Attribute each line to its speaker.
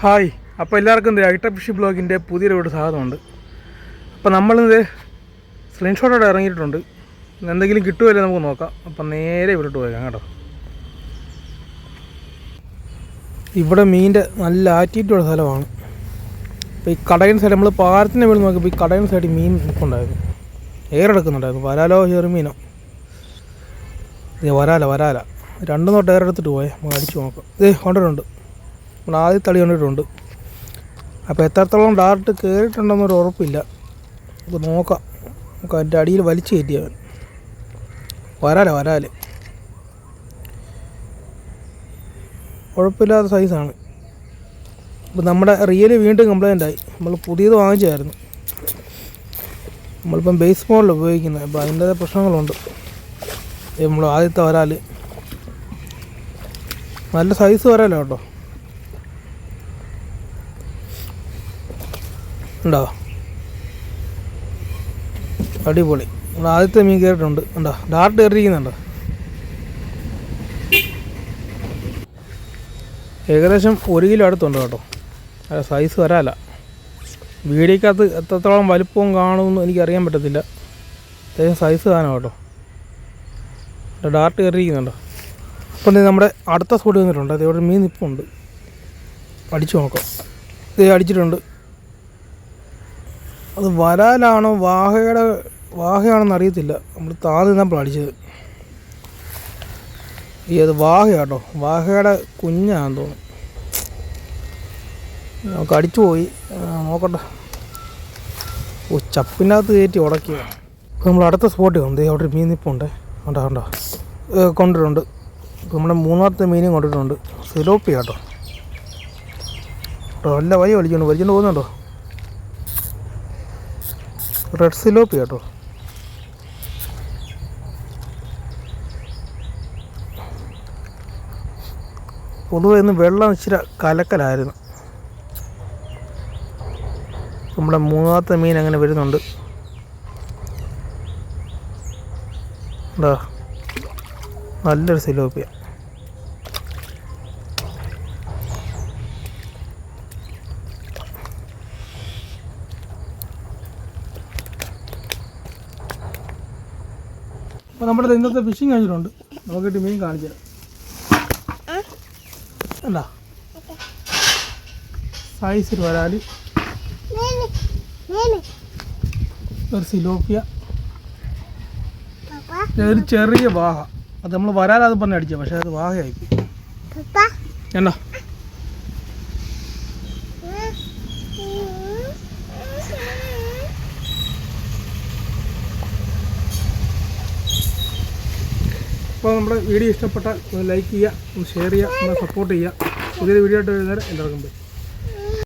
Speaker 1: Hi അപ്പോൾ എല്ലാവർക്കും ഐട്ട fishy ബ്ലോഗിന്റെ പുതിയൊരു വീട് സ്വാഗതമുണ്ട്. അപ്പോൾ നമ്മളിത് സ്ക്രീൻഷോട്ടോടെ ഇറങ്ങിയിട്ടുണ്ട്. എന്തെങ്കിലും കിട്ടുമല്ലോ നമുക്ക് നോക്കാം. അപ്പം നേരെ ഇവിടോട്ട് പോയേക്കാം കേട്ടോ. ഇവിടെ മീനിന്റെ നല്ല ആറ്റിറ്റുള്ള സ്ഥലമാണ്. അപ്പോൾ ഈ കടയൻ സൈഡ് നമ്മൾ പാരത്തിന്റെ വീട് നോക്കിയപ്പോൾ ഈ കടയൻ സൈഡിൽ മീൻ നിൽപ്പുണ്ടായിരുന്നു. ഏറെടുക്കുന്നുണ്ടായിരുന്നു. വരാലോ ചെറുമീനോ വരാല വരാല. രണ്ടും തൊട്ട് ഏറെടുത്തിട്ട് പോയേ നമുക്ക് അടിച്ച് നോക്കാം. ഇത് കൊണ്ടിട്ടുണ്ട്. നമ്മൾ ആദ്യം തളി കണ്ടിട്ടുണ്ട്. അപ്പോൾ എത്രത്തോളം ഡാർട്ട് കയറിയിട്ടുണ്ടെന്നൊരു ഉറപ്പില്ല. അപ്പോൾ നോക്കാം. നമുക്ക് അതിന്റെ അടിയിൽ വലിച്ചു കയറ്റിയവൻ വരാല വരാൽ. കുഴപ്പമില്ലാത്ത സൈസാണ് അപ്പോൾ നമ്മുടെ റിയൽ വീണ്ടും കംപ്ലൈന്റ് ആയി. നമ്മൾ പുതിയത് വാങ്ങിച്ചായിരുന്നു നമ്മളിപ്പം ബേസ് മോഡിൽ ഉപയോഗിക്കുന്നത്. അപ്പോൾ അതിന്റെ പ്രശ്നങ്ങളുണ്ട്. നമ്മൾ ആദ്യത്തെ വരാൽ. നല്ല സൈസ് വരാലോ കേട്ടോ. ഉണ്ടോ? അടിപൊളി. നമ്മുടെ ആദ്യത്തെ മീൻ കയറിയിട്ടുണ്ട് ഉണ്ടോ ഡാർട്ട് കയറിയിരിക്കുന്നുണ്ടോ? ഏകദേശം ഒരു കിലോ അടുത്തുണ്ട് കേട്ടോ. അത് സൈസ് വരാല വീടിക്കകത്ത് എത്രത്തോളം വലിപ്പവും കാണുമെന്ന് എനിക്കറിയാൻ പറ്റത്തില്ല. അത്യാവശ്യം സൈസ് കാണാം കേട്ടോ. ഡാർട്ട് കയറിയിരിക്കുന്നുണ്ടോ? അപ്പം നമ്മുടെ അടുത്ത സ്പോട്ട് വന്നിട്ടുണ്ട്. അതേപോലെ മീൻ നിപ്പുണ്ട് അടിച്ചു നോക്കാം. ഇത് അടിച്ചിട്ടുണ്ട്. അത് വരാലാണോ? വാഹയുടെ വാഹയാണെന്ന് അറിയത്തില്ല. നമ്മൾ താഴെ നിന്നപ്പോൾ അടിച്ചത് ഈ അത് വാഹയാട്ടോ. വാഹയുടെ കുഞ്ഞാണെന്ന് തോന്നുന്നു. നമുക്ക് അടിച്ചു പോയി. നോക്കട്ടെ. ഓ ചപ്പിനകത്ത് കയറ്റി ഉടക്കിയ നമ്മൾ അടുത്ത സ്പോട്ടിൽ വന്നു. അവിടെ ഒരു മീൻ നിപ്പുണ്ട്. കണ്ടോ കണ്ടോ? കൊണ്ടിട്ടുണ്ട്. ഇപ്പോൾ നമ്മുടെ മൂന്നാമത്തെ മീനും കൊണ്ടിട്ടുണ്ട്. സിലോപ്പി കേട്ടോ നല്ല വഴി വലിച്ചുണ്ട് വലിച്ചുകൊണ്ട് പോകുന്നുണ്ടോ? റെഡ് സിലോപ്പി കേട്ടോ. പൊതുവെ ഇന്ന് വെള്ളം ഇച്ചിരി കലക്കലായിരുന്നു. നമ്മുടെ മൂന്നാമത്തെ മീൻ അങ്ങനെ വരുന്നുണ്ട്. എന്താ നല്ലൊരു സിലോപ്പിയ അപ്പോൾ നമ്മുടെ ഇന്നത്തെ ഫിഷിങ് കഴിഞ്ഞിട്ടുണ്ട്. നോക്കിയിട്ട് മീൻ കാണിച്ചു തരാം. അല്ല സൈസിൽ വരാൽ ഒരു സിലോപ്പിയ. ഒരു ചെറിയ വാഹ. അത് നമ്മൾ വരാലാതെ പറഞ്ഞ് അടിച്ചത് പക്ഷേ അത് വാഹയായിപ്പോയി എന്നാ അപ്പോൾ നമ്മുടെ വീഡിയോ ഇഷ്ടപ്പെട്ടാൽ ഒന്ന് ലൈക്ക് ചെയ്യുക ഒന്ന് ഷെയർ ചെയ്യുക ഒന്ന് സപ്പോർട്ട് ചെയ്യുക. പുതിയൊരു വീഡിയോ ആയിട്ട് വരുന്നവരെ എല്ലാവർക്കും ബൈ